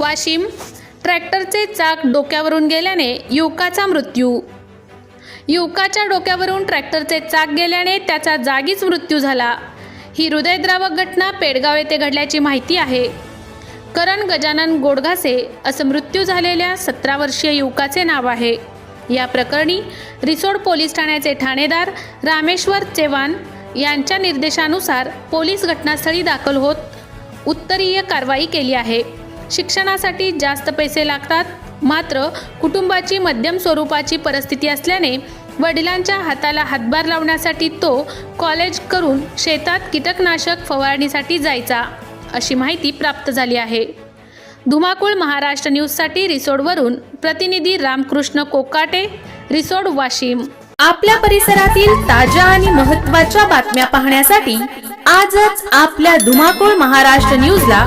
वाशिम. ट्रॅक्टरचे चाक डोक्यावरून गेल्याने युवकाचा मृत्यू. युवकाच्या डोक्यावरून ट्रॅक्टरचे चाक गेल्याने त्याचा जागीच मृत्यू झाला. ही हृदयद्रावक घटना पेडगाव येथे घडल्याची माहिती आहे. करण गजानन गोडघासे असं मृत्यू झालेल्या सतरा वर्षीय युवकाचे नाव आहे. या प्रकरणी रिसोड पोलीस ठाण्याचे ठाणेदार रामेश्वर चव्हाण यांच्या निर्देशानुसार पोलीस घटनास्थळी दाखल होत उत्तरीय कारवाई केली आहे. शिक्षणासाठी जास्त पैसे लागतात. मात्र कुटुंबाची मध्यम स्वरूपाची परिस्थिती असल्याने वडिलांच्या हाताला हातभार लावण्यासाठी तो कॉलेज करून शेतात कीटकनाशक फवारणीसाठी जायचा अशी माहिती प्राप्त झाली आहे. धुमाकूळ महाराष्ट्र न्यूजसाठी रिसोडवरून प्रतिनिधी रामकृष्ण कोकाटे रिसोड वाशिम. आपल्या परिसरातील ताज्या आणि महत्त्वाच्या बातम्या पाहण्यासाठी आजच आपल्या धुमाकूळ महाराष्ट्र न्यूजला